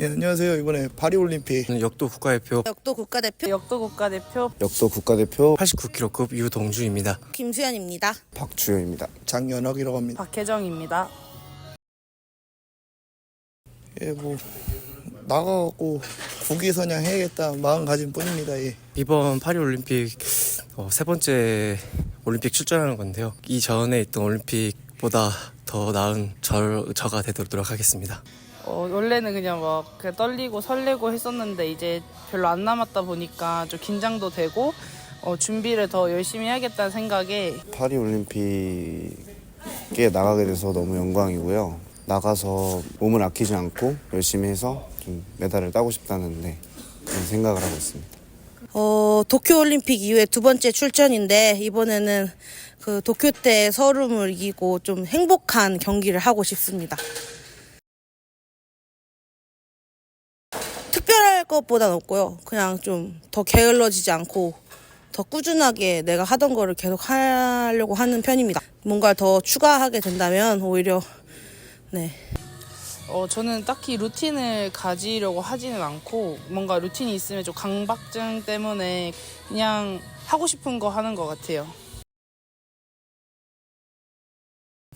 예, 안녕하세요. 이번에 파리올림픽 역도 국가대표 역도 국가대표 역도 국가대표 역도 국가대표 89kg급 유동주입니다. 김수현입니다. 박주효입니다. 장연학이라고 합니다. 박혜정입니다. 예, 뭐 나가고 국위선양 해야겠다 마음 가진 뿐입니다. 예. 이번 파리올림픽 어, 세 번째 올림픽 출전하는 건데요. 이전에 있던 올림픽보다 더 나은 저, 저가 되도록 노력하겠습니다. 어, 원래는 그냥 막 그냥 떨리고 설레고 했었는데 이제 별로 안 남았다 보니까 좀 긴장도 되고 어, 준비를 더 열심히 해야겠다는 생각에 파리 올림픽에 나가게 돼서 너무 영광이고요. 나가서 몸을 아끼지 않고 열심히 해서 좀 메달을 따고 싶다는데 그런 생각을 하고 있습니다. 어, 도쿄올림픽 이후에 두 번째 출전인데 이번에는 그 도쿄 때 서름을 이기고 좀 행복한 경기를 하고 싶습니다. 것보단 없고요. 그냥 좀 더 게을러지지 않고 더 꾸준하게 내가 하던 거를 계속 하려고 하는 편입니다. 뭔가를 더 추가하게 된다면 오히려 네. 어, 저는 딱히 루틴을 가지려고 하지는 않고 뭔가 루틴이 있으면 좀 강박증 때문에 그냥 하고 싶은 거 하는 것 같아요.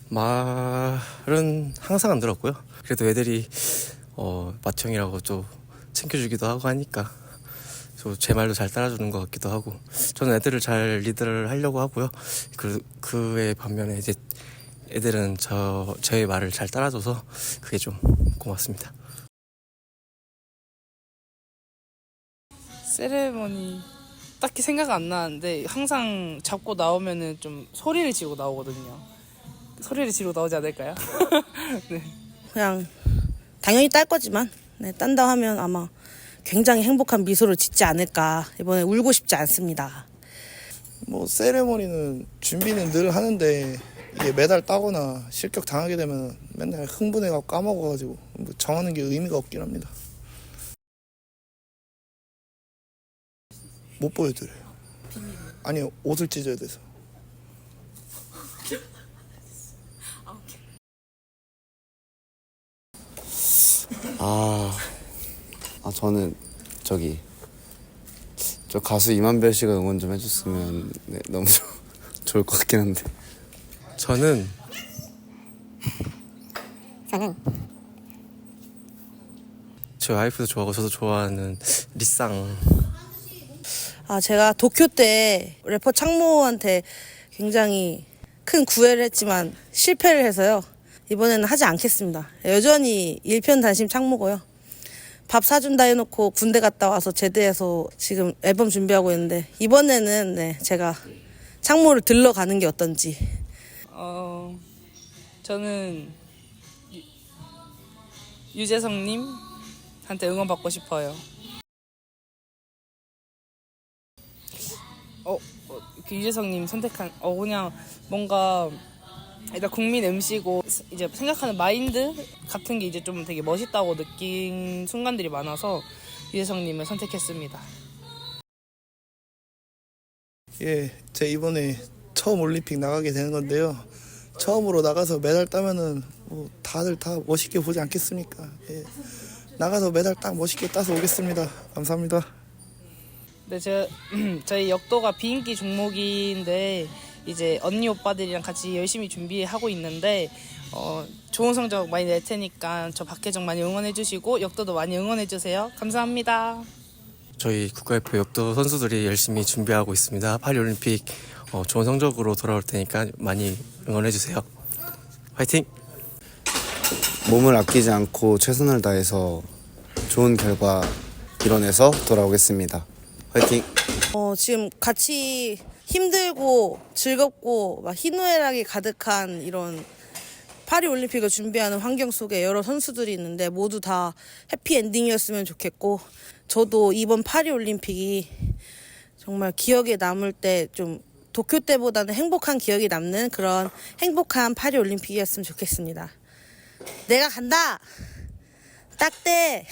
말은 항상 안 들었고요. 그래도 애들이 어, 맏형이라고 좀 챙겨주기도 하고 하니까 또제 말도 잘 따라주는 것 같기도 하고 저는 애들을 잘 리드를 하려고 하고요. 그 그의 반면에 이제 애들은 저 저의 말을 잘 따라줘서 그게 좀 고맙습니다. 세레머니 딱히 생각 안 나는데 항상 잡고 나오면은 좀 소리를 지르고 나오거든요. 소리를 지르고 나오지 않을까요? 그냥 당연히 딸 거지만 네, 딴다 하면 아마 굉장히 행복한 미소를 짓지 않을까 이번에 울고 싶지 않습니다. 뭐 세레모니는 준비는 늘 하는데 이게 메달 따거나 실격 당하게 되면 맨날 흥분해가 까먹어가지고 뭐 정하는 게 의미가 없긴 합니다. 못 보여드려요. 아니 옷을 찢어야 돼서. 아, 아 저는 저기 저 가수 이만별 씨가 응원 좀 해줬으면 네, 너무 좋- 좋을 것 같긴 한데. 저는 제 와이프도 좋아하고 저도 좋아하는 리쌍. 아 제가 도쿄 때 래퍼 창모한테 굉장히 큰 구애를 했지만 실패를 해서요. 이번에는 하지 않겠습니다. 여전히 일편단심 창모고요. 밥 사준다 해놓고 군대 갔다 와서 제대해서 지금 앨범 준비하고 있는데 이번에는 네 제가 창모를 들러 가는 게 어떤지 어, 저는 유, 유재성님한테 응원 받고 싶어요. 어, 어, 그 유재성님 선택한 어 그냥 뭔가 일단 국민 MC고 이제 생각하는 마인드 같은 게 이제 좀 되게 멋있다고 느낀 순간들이 많아서 유재성님을 선택했습니다. 예, 제 이번에 처음 올림픽 나가게 되는 건데요. 처음으로 나가서 메달 따면은 뭐 다들 다 멋있게 보지 않겠습니까? 예. 나가서 메달 딱 멋있게 따서 오겠습니다. 감사합니다. 네, 제 저희 역도가 비인기 종목인데 이제 언니 오빠들이랑 같이 열심히 준비하고 있는데 어, 좋은 성적 많이 낼 테니까 저 박혜정 많이 응원해 주시고 역도도 많이 응원해 주세요. 감사합니다. 저희 국가대표 역도 선수들이 열심히 준비하고 있습니다. 파리올림픽 어, 좋은 성적으로 돌아올 테니까 많이 응원해 주세요. 화이팅! 몸을 아끼지 않고 최선을 다해서 좋은 결과 이뤄내서 돌아오겠습니다. 화이팅! 어, 지금 같이 힘들고 즐겁고 막 희노애락이 가득한 이런 파리 올림픽을 준비하는 환경 속에 여러 선수들이 있는데 모두 다 해피 엔딩이었으면 좋겠고 저도 이번 파리 올림픽이 정말 기억에 남을 때 좀 도쿄 때보다는 행복한 기억이 남는 그런 행복한 파리 올림픽이었으면 좋겠습니다. 내가 간다. 딱대.